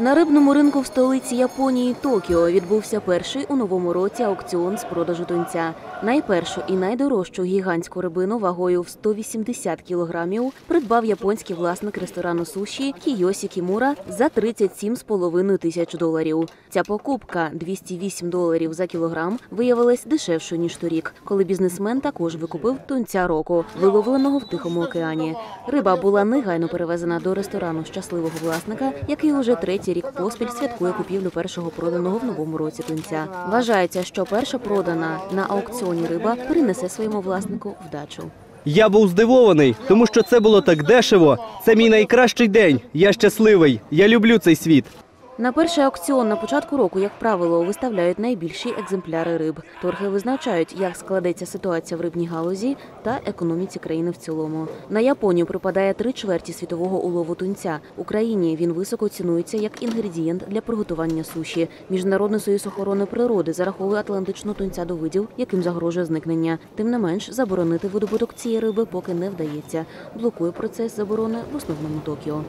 На рибному ринку в столиці Японії Токіо відбувся перший у новому році аукціон з продажу тунця. Найпершу і найдорожчу гігантську рибину вагою в 180 кілограмів придбав японський власник ресторану суші Кійосі Кімура за 37,5 тисяч доларів. Ця покупка 208 доларів за кілограм виявилась дешевшою ніж торік, коли бізнесмен також викупив тунця року, виловленого в Тихому океані. Риба була негайно перевезена до ресторану щасливого власника, який уже третій рік поспіль святкує купівлю першого проданого в новому році тунця. Вважається, що перша продана на аукціоні риба принесе своєму власнику вдачу. Я був здивований, тому що це було так дешево. Це мій найкращий день. Я щасливий. Я люблю цей світ. На перший аукціон на початку року, як правило, виставляють найбільші екземпляри риб. Торги визначають, як складеться ситуація в рибній галузі та економіці країни в цілому. На Японію припадає три чверті світового улову тунця. Україні він високо цінується як інгредієнт для приготування суші. Міжнародний союз охорони природи зараховує атлантичну тунця до видів, яким загрожує зникнення. Тим не менш, заборонити видобуток цієї риби поки не вдається. Блокує процес заборони в основному Токіо.